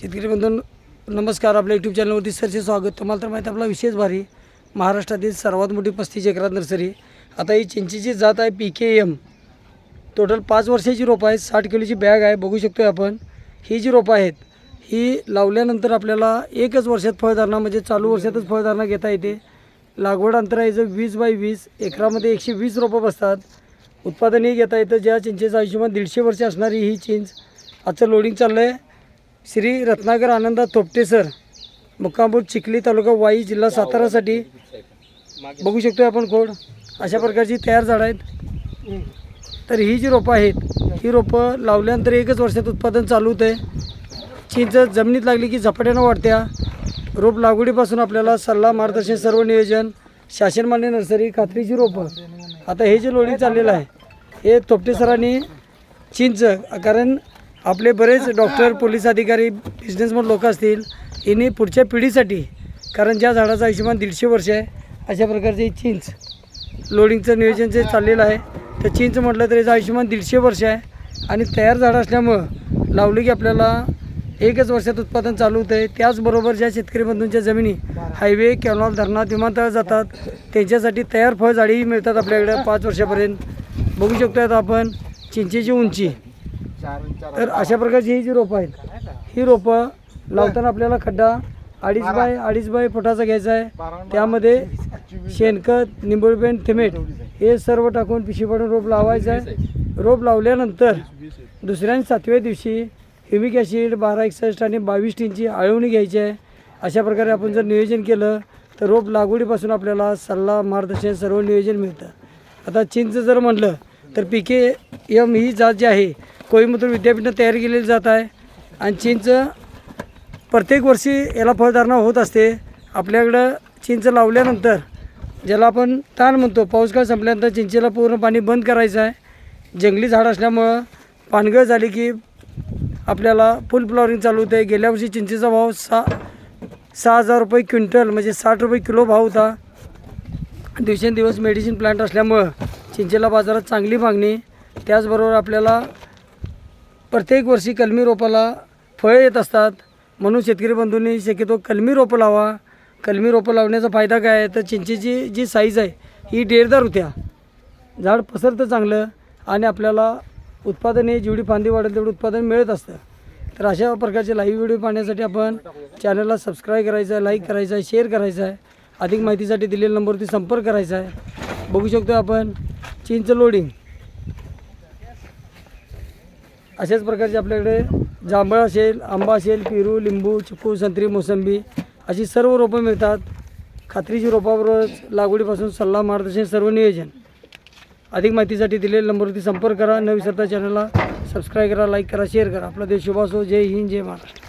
शेतकरी बंधून नमस्कार. आपल्या यूट्यूब चॅनलवरती सरचे स्वागत. तुम्हाला तर माहिती आपला विशेष भारी महाराष्ट्रातील सर्वात मोठी पस्तीस एकरात नर्सरी. आता ही चिंचेची जात आहे पी के एम टोटल पाच वर्षाची रोपं आहेत. साठ किलोची बॅग आहे. बघू शकतो आहे आपण. ही जी रोपं आहेत ही लावल्यानंतर आपल्याला एकच वर्षात फळधारणा म्हणजे चालू वर्षातच फळधारणा घेता येते. लागवड अंतर आहे जर वीस बाय वीस. एकरामध्ये एकशे वीस रोपं बसतात. उत्पादनही घेता येतं. ज्या चिंचेचं आयुष्यमान दीडशे वर्ष असणारी ही चिंच. आजचं लोडिंग चाललं आहे श्री रत्नाकर आनंदा थोपटे सर मुक्कामपूर चिखली तालुका वाई जिल्हा सातारासाठी बघू शकतो आपण खोड अशा प्रकारची तयार झाडं आहेत. तर ही जी रोपं आहेत ही रोपं लावल्यानंतर एकच वर्षात उत्पादन चालू होतं आहे चिंच जमिनीत लागली की झपाट्यानं वाढत्या. रोप लागवडीपासून आपल्याला सल्ला मार्गदर्शन सर्व नियोजन शासनमान्य नर्सरी खात्रीची रोपं. आता हे जे लोणी चाललेलं आहे हे थोपटे सरांनी चिंच कारण आपले बरेच डॉक्टर पोलीस अधिकारी बिझनेसमन लोक असतील यांनी पुढच्या पिढीसाठी कारण ज्या झाडाचं आयुष्यमान दीडशे वर्ष आहे अशा प्रकारचे चिंच लोडिंगचं नियोजन जे चाललेलं आहे तर चिंच म्हटलं तर याचं आयुष्यमान दीडशे वर्ष आहे. आणि तयार झाडं असल्यामुळं लावली की आपल्याला एकच वर्षात उत्पादन चालू होतं आहे त्याचबरोबर ज्या शेतकरी बंधूंच्या जमिनी हायवे कॅनॉल धरणात विमानतळ जातात त्यांच्यासाठी तयार फळझाडीही मिळतात आपल्याकडे. पाच वर्षापर्यंत बघू शकतो आता आपण चिंचेची उंची. तर अशा प्रकारची ही जी रोपं आहेत ही रोपं लावताना आपल्याला खड्डा अडीच बाय अडीच बाय फुटाचा घ्यायचा आहे. त्यामध्ये शेणखत निंबुळपेंड थिमेट हे सर्व टाकून पिशी पाडून रोप लावायचं आहे. रोप लावल्यानंतर दुसऱ्या आणि सातव्या दिवशी ह्युमिक ॲसिड बारा एकसष्ट आणि बावीस टीनची आळवणी घ्यायची आहे. अशा प्रकारे आपण जर नियोजन केलं तर रोप लागवडीपासून आपल्याला सल्ला मार्गदर्शन सर्व नियोजन मिळतं. आता चिंच जर म्हटलं तर पी के एम ही जात जी आहे कोईमतूर विद्यापीठात तयार केलेली जात आहे. आणि चिंचं प्रत्येक वर्षी याला फळधारणा होत असते. आपल्याकडं चिंच लावल्यानंतर ज्याला आपण ताण म्हणतो पाऊस काळ संपल्यानंतर चिंचेला पूर्ण पाणी बंद करायचं आहे. जंगली झाड असल्यामुळं पानगळ झाली की आपल्याला फुल फ्लॉवरिंग चालू होते गेल्या वर्षी चिंचेचा भाव सहा सहा हजार रुपये क्विंटल म्हणजे साठ रुपये किलो भाव होता. दिवसेंदिवस मेडिसिन प्लांट असल्यामुळं चिंचेला बाजारात चांगली मागणी. त्याचबरोबर आपल्याला प्रत्येक वर्षी कलमी रोपाला फळं येत असतात. म्हणून शेतकरी बंधूंनी शक्यतो कलमी रोपं लावा. कलमी रोपं लावण्याचा फायदा काय आहे? तर चिंचेची जी साईज आहे ही डेरदार होत्या. झाड पसरतं चांगलं आणि आपल्याला उत्पादन हे जेवढी फांदी वाढेल तेवढं उत्पादन मिळत असतं. तर अशा प्रकारचे लाईव्ह व्हिडिओ पाहण्यासाठी आपण चॅनलला सबस्क्राईब करायचं आहे लाईक करायचं आहे शेअर करायचं आहे. अधिक माहितीसाठी दिलेल्या नंबरवरती संपर्क करायचा आहे. बघू शकतो आपण चिंच लोडिंग अशाच प्रकारचे आपल्याकडे जांभळ असेल आंबा असेल पेरू लिंबू चिकू संत्री मोसंबी अशी सर्व रोपं मिळतात. खात्रीची रोपाबरोबरच लागवडीपासून सल्ला मार्गदर्शन सर्व नियोजन. अधिक माहितीसाठी दिलेल्या नंबरवरती संपर्क करा. न विसरता चॅनलला सबस्क्राईब करा लाईक करा शेअर करा. आपला देश शुभासो जय हिंद जय महाराष्ट्र.